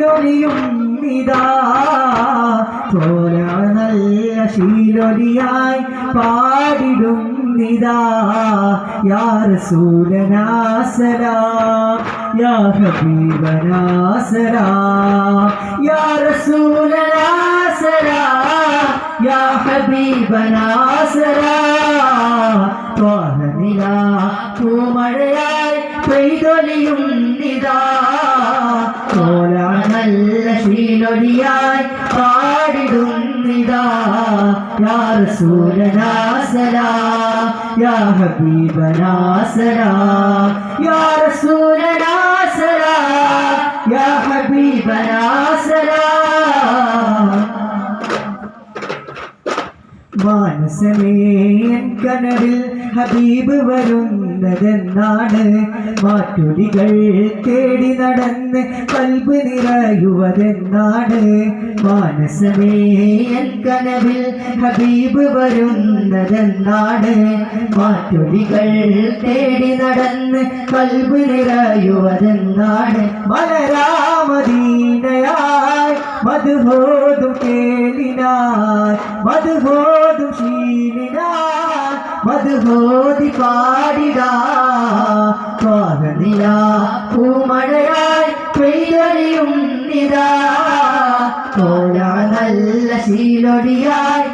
പെയ്തൊലിയും നിതാ ചോര നല്ല ശീലൊലിയായി പാടിടും നിതാ യാ റസൂലനാ സലാം യാ ഹബീബനാ യാ റസൂലനാ സലാം യാ ഹബീബനാ സലാം ത്വാഹനില പൂമഴയായി പെയ്തൊലിയും നിതാ ശീലൊലിയായി പാടിടും നിതാ യാ സലാം യാ സലാം യാ റസൂലനാ സലാം യാ ഹബീബനാ സലാം മാനസമേ കനവിൽ ഹബീബ് വരുന്നതെന്നാണ് മാറ്റുടികൾ തേടി നടന്ന് കൽബ് നിറയുവതെന്നാണ്. മാനസമേ കനവിൽ ഹബീബ് വരുന്നതെന്നാണ്. മാറ്റുടികൾ തേടി നടന്ന് കൽബ് നിറയുവതെന്നാണ്. മലരാമദീനയായി മധുഹോതും കേളിനായി മധുഹോതും ശീലിനായി മധുഹോതി പാടിടാ പാകനില പൂമഴയായി പെയ്തൊഴിയും നിതാ കോല നല്ല ശീലൊടിയായി